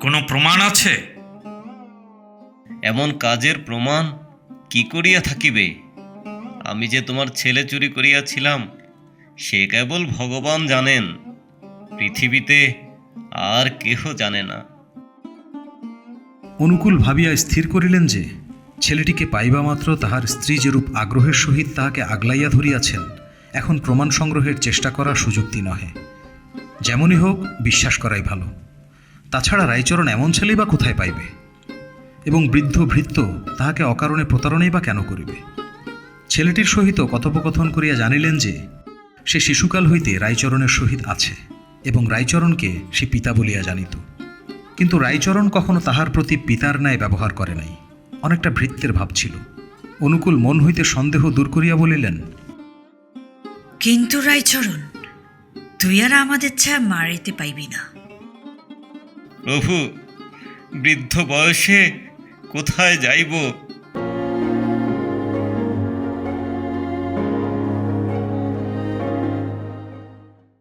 কোনো প্রমাণ আছে? এমন কাজের প্রমাণ কি করিয়া থাকিবে? আমি যে তোমার ছেলে চুরি করিয়াছিলাম সে কেবল ভগবান জানেন। পৃথিবীতে আর কেহ জানে না। অনুকূল ভাবিয়া স্থির করিলেন যে ছেলেটিকে পাইবা মাত্র তাহার স্ত্রী যেরূপ আগ্রহের সহিত তাহাকে আগলাইয়া ধরিয়াছেন এখন প্রমাণ সংগ্রহের চেষ্টা করার সুযুক্তি নহে। যেমনই হোক বিশ্বাস করাই ভালো। তাছাড়া রায়চরণ এমন ছেলেই বা কোথায় পাইবে? এবং বৃদ্ধ ভৃত্য তাহাকে অকারণে প্রতারণাই বা কেন করিবে? ছেলেটির সহিত কথোপকথন করিয়া জানিলেন যে, সে শিশুকাল হইতে রায়চরণের সহিত আছে এবং রায়চরণকে সে পিতা বলিয়া জানিত। কিন্তু রায়চরণ কখনো তাহার প্রতি পিতার ন্যায় ব্যবহার করে নাই। অনেকটা ভৃত্যের ভাব ছিল। অনুকূল মন হইতে সন্দেহ দূর করিয়া বলিলেন, কিন্তু রায়চরণ, তুই আর আমাদের ছায়া মারিতে পাইবি না। প্রভু বৃদ্ধ বয়সে কোথায় যাইব?